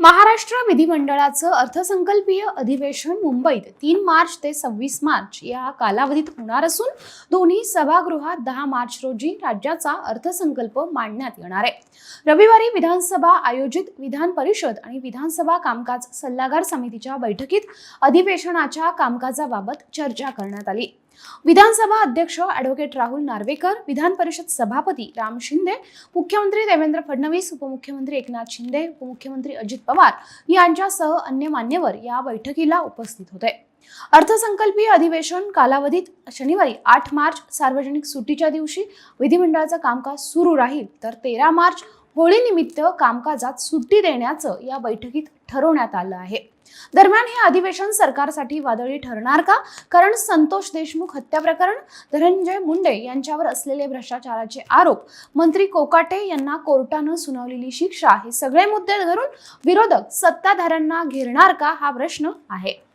महाराष्ट्र विधिमंडळाचं अर्थसंकल्पीय अधिवेशन मुंबईत तीन मार्च ते सव्वीस मार्च या कालावधीत होणार असून दोन्ही सभागृहात दहा मार्च रोजी राज्याचा अर्थसंकल्प मांडण्यात येणार आहे. रविवारी विधानसभा आयोजित विधान परिषद आणि विधानसभा कामकाज सल्लागार समितीच्या बैठकीत अधिवेशनाच्या कामकाजाबाबत चर्चा करण्यात आली. विधानसभा अध्यक्ष ॲडव्होकेट राहुल नार्वेकर विधान परिषद सभापती राम शिंदे मुख्यमंत्री देवेंद्र फडणवीस उपमुख्यमंत्री एकनाथ शिंदे उपमुख्यमंत्री अजित पवार यांच्यासह अन्य मान्यवर या बैठकीला उपस्थित होते. अर्थसंकल्पीय अधिवेशन कालावधीत शनिवारी आठ मार्च सार्वजनिक सुट्टीच्या दिवशी विधिमंडळाचं कामकाज सुरू राहील तर तेरा मार्च होळीनिमित्त कामकाजात सुट्टी देण्याचं या बैठकीत ठरवण्यात आलं आहे. दरम्यान हे अधिवेशन सरकारसाठी वादळी ठरणार का? कारण संतोष देशमुख हत्या प्रकरण धनंजय मुंडे यांच्यावर असलेले भ्रष्टाचाराचे आरोप मंत्री कोकाटे यांना कोर्टानं सुनावलेली शिक्षा हे सगळे मुद्दे धरून विरोधक सत्ताधाऱ्यांना घेरणार का? हा प्रश्न आहे.